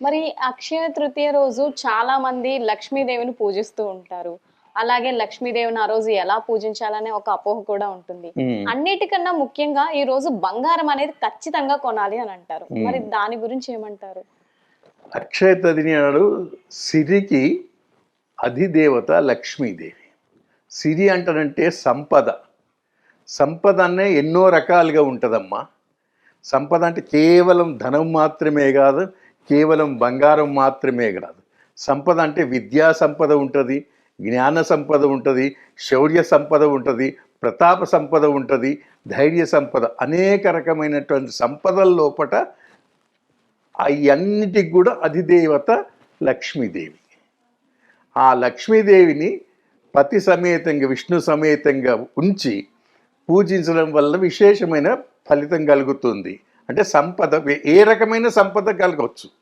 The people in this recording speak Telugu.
మరి అక్షయ తృతీయ రోజు చాలా మంది లక్ష్మీదేవిని పూజిస్తూ ఉంటారు. అలాగే లక్ష్మీదేవిని ఆ రోజు ఎలా పూజించాలనే ఒక అపోహ కూడా ఉంటుంది. అన్నిటికన్నా ముఖ్యంగా ఈ రోజు బంగారం అనేది ఖచ్చితంగా కొనాలి అని అంటారు. మరి దాని గురించి ఏమంటారు? అక్షయ తదిని నాడు సిరికి అధిదేవత లక్ష్మీదేవి. సిరి అంటారంటే సంపద. సంపద అనే ఎన్నో రకాలుగా ఉంటుందమ్మా. సంపద అంటే కేవలం ధనం మాత్రమే కాదు కేవలం బంగారం మాత్రమే కాదు. సంపద అంటే విద్యా సంపద ఉంటుంది జ్ఞాన సంపద ఉంటుంది శౌర్య సంపద ఉంటుంది ప్రతాప సంపద ఉంటుంది ధైర్య సంపద అనేక రకమైనటువంటి సంపదల లోపట అవన్నిటికి కూడా అధిదేవత లక్ష్మీదేవి. ఆ లక్ష్మీదేవిని పతి సమేతంగా విష్ణు సమేతంగా ఉంచి పూజించడం వల్ల విశేషమైన ఫలితం కలుగుతుంది. అంటే సంపద ఏ రకమైన సంపద కలగవచ్చు?